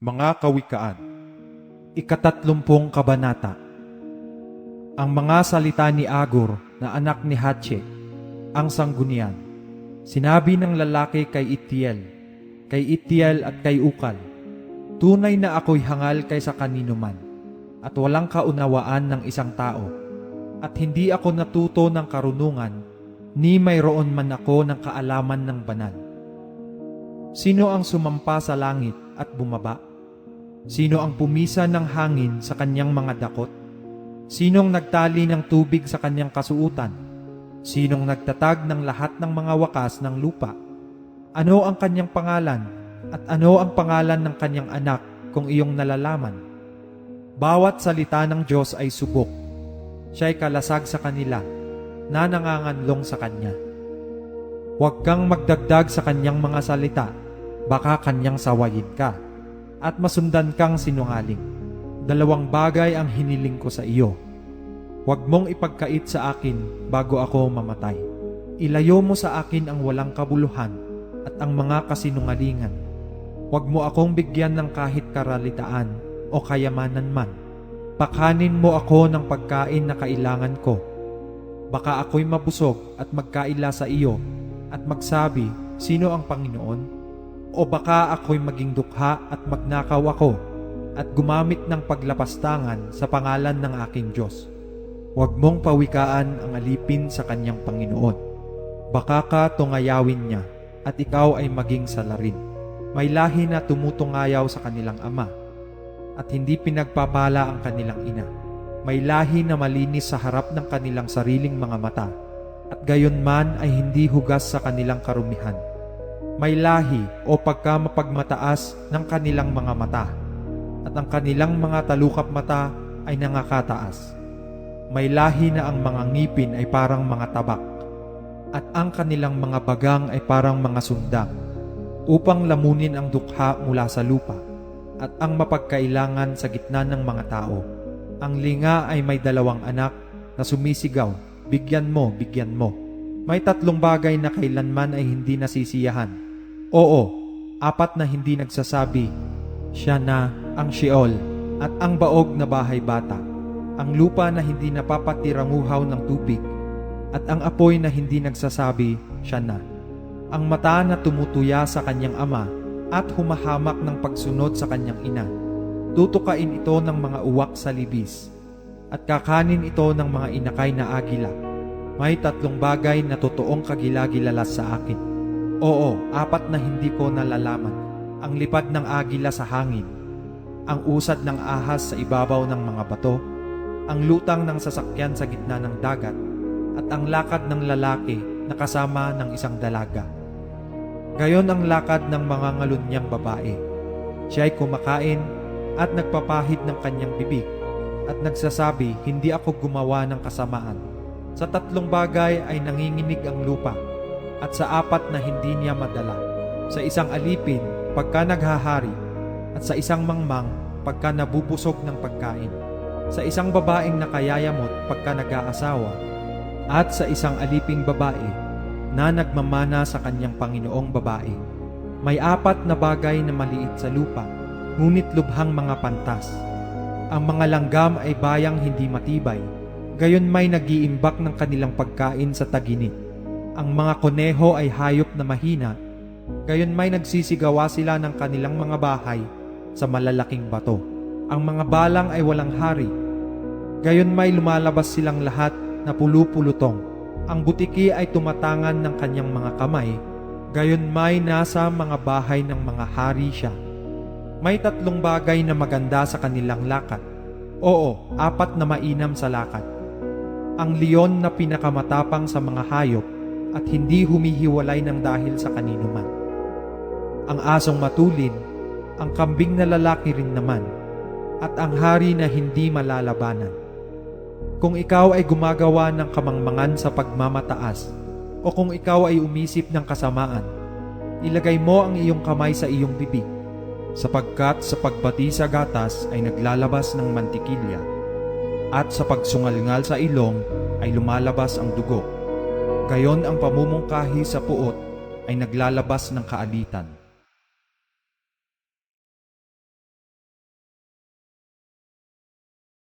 Mga Kawikaan Ikatatlumpong Kabanata Ang mga salita ni Agor na anak ni Hatche, ang sanggunian, sinabi ng lalaki kay Itiel, kay Itiel at kay Ukal, Tunay na ako'y hangal kaysa kanino man, at walang kaunawaan ng isang tao, at hindi ako natuto ng karunungan, ni mayroon man ako ng kaalaman ng banal. Sino ang sumampa sa langit at bumaba? Sino ang pumisa ng hangin sa kanyang mga dakot? Sinong nagtali ng tubig sa kanyang kasuutan? Sinong nagtatag ng lahat ng mga wakas ng lupa? Ano ang kanyang pangalan at ano ang pangalan ng kanyang anak kung iyong nalalaman? Bawat salita ng Diyos ay subok. Siya'y kalasag sa kanila na nanganganlong sa kanya. Huwag kang magdagdag sa kanyang mga salita, baka kanyang sawayin ka, at masundan kang sinungaling. Dalawang bagay ang hiniling ko sa iyo. Huwag mong ipagkait sa akin bago ako mamatay. Ilayo mo sa akin ang walang kabuluhan at ang mga kasinungalingan. Huwag mo akong bigyan ng kahit karalitaan o kayamanan man. Pakanin mo ako ng pagkain na kailangan ko. Baka ako'y mabusog at magkaila sa iyo at magsabi, sino ang Panginoon? O baka ako'y maging dukha at magnakaw ako at gumamit ng paglapastangan sa pangalan ng aking Diyos. Huwag mong pawikaan ang alipin sa kanyang Panginoon. Baka ka tungayawin niya at ikaw ay maging salarin. May lahi na tumutungayaw sa kanilang ama at hindi pinagpapala ang kanilang ina. May lahi na malinis sa harap ng kanilang sariling mga mata at gayon man ay hindi hugas sa kanilang karumihan. May lahi o pagka mapagmataas ng kanilang mga mata at ang kanilang mga talukap mata ay nangakataas. May lahi na ang mga ngipin ay parang mga tabak at ang kanilang mga bagang ay parang mga sundang upang lamunin ang dukha mula sa lupa at ang mapagkailangan sa gitna ng mga tao. Ang linga ay may dalawang anak na sumisigaw, bigyan mo, bigyan mo. May tatlong bagay na kailanman ay hindi nasisiyahan. Oo, apat na hindi nagsasabi, siya na ang Sheol at ang baog na bahay bata, ang lupa na hindi napapatiranguhaw ng tubig, at ang apoy na hindi nagsasabi, siya na. Ang mata na tumutuya sa kanyang ama at humahamak ng pagsunod sa kanyang ina. Tutukain ito ng mga uwak sa libis at kakanin ito ng mga inakay na agila. May tatlong bagay na totoong kagilagilalas sa akin. Oo, apat na hindi ko nalalaman. Ang lipad ng agila sa hangin, ang usad ng ahas sa ibabaw ng mga bato, ang lutang ng sasakyan sa gitna ng dagat, at ang lakad ng lalaki na kasama ng isang dalaga. Gayon ang lakad ng mga ngalunyang babae. Siya ay kumakain at nagpapahid ng kanyang bibig at nagsasabi, hindi ako gumawa ng kasamaan. Sa tatlong bagay ay nanginginig ang lupa at sa apat na hindi niya madala. Sa isang alipin, pagka naghahari at sa isang mangmang, pagka nabubusog ng pagkain. Sa isang babaeng nakayayamot pagka nag-aasawa at sa isang aliping babae na nagmamana sa kanyang Panginoong babae. May apat na bagay na maliit sa lupa, ngunit lubhang mga pantas. Ang mga langgam ay bayang hindi matibay, gayon may nagiimbak ng kanilang pagkain sa taginit. Ang mga koneho ay hayop na mahina, gayon may nagsisigawa sila ng kanilang mga bahay sa malalaking bato. Ang mga balang ay walang hari, gayon may lumalabas silang lahat na pulupulutong. Ang butiki ay tumatangan ng kanyang mga kamay, gayon may nasa mga bahay ng mga hari siya. May tatlong bagay na maganda sa kanilang lakad. Oo, apat na mainam sa lakad. Ang leon na pinakamatapang sa mga hayop at hindi humihiwalay ng dahil sa kanino man. Ang asong matulin, ang kambing na lalaki rin naman, at ang hari na hindi malalabanan. Kung ikaw ay gumagawa ng kamangmangan sa pagmamataas, o kung ikaw ay umisip ng kasamaan, ilagay mo ang iyong kamay sa iyong bibig, sapagkat sa pagbati sa gatas ay naglalabas ng mantikilya, at sa pagsungalngal sa ilong ay lumalabas ang dugo. Gayon ang pamumungkahi sa puot ay naglalabas ng kaalitan.